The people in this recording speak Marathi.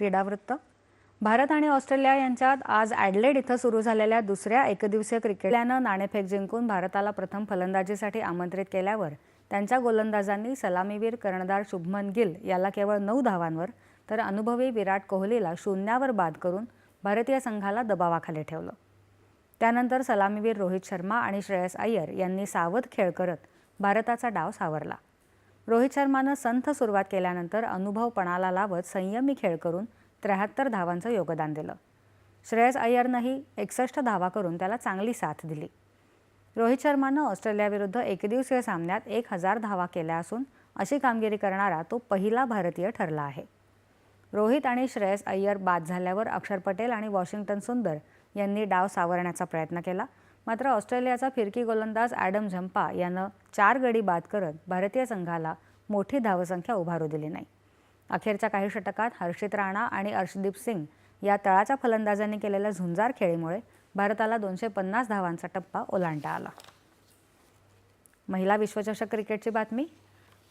क्रीडावृत्त. भारत आणि ऑस्ट्रेलिया यांच्यात आज ॲडलेड इथं सुरू झालेल्या दुसऱ्या एकदिवसीय क्रिकेटल्यानं नाणेफेक जिंकून भारताला प्रथम फलंदाजीसाठी आमंत्रित केल्यावर त्यांच्या गोलंदाजांनी सलामीवीर कर्णधार शुभमन गिल याला केवळ नऊ धावांवर तर अनुभवी विराट कोहलीला शून्यावर बाद करून भारतीय संघाला दबावाखाली ठेवलं. त्यानंतर सलामीवीर रोहित शर्मा आणि श्रेयस अय्यर यांनी सावध खेळ करत भारताचा डाव सावरला. रोहित शर्मानं संथ सुरुवात केल्यानंतर अनुभव पणाला लावत संयमी खेळ करून त्र्याहत्तर धावांचं योगदान दिलं. श्रेयस अय्यरनंही एकसष्ट धावा करून त्याला चांगली साथ दिली. रोहित शर्मानं ऑस्ट्रेलियाविरुद्ध एकदिवसीय सामन्यात एक हजार धावा केल्या असून अशी कामगिरी करणारा तो पहिला भारतीय ठरला आहे. रोहित आणि श्रेयस अय्यर बाद झाल्यावर अक्षर पटेल आणि वॉशिंग्टन सुंदर यांनी डाव सावरण्याचा प्रयत्न केला. मात्र ऑस्ट्रेलियाचा फिरकी गोलंदाज ॲडम झंपा यानं चार गडी बाद करत भारतीय संघाला मोठी धावसंख्या उभारू दिली नाही. अखेरच्या काही षटकात हर्षित राणा आणि अर्शदीप सिंग या तळाच्या फलंदाजांनी केलेल्या झुंजार खेळीमुळे भारताला दोनशे पन्नास धावांचा टप्पा ओलांडता आला. महिला विश्वचषक क्रिकेटची बातमी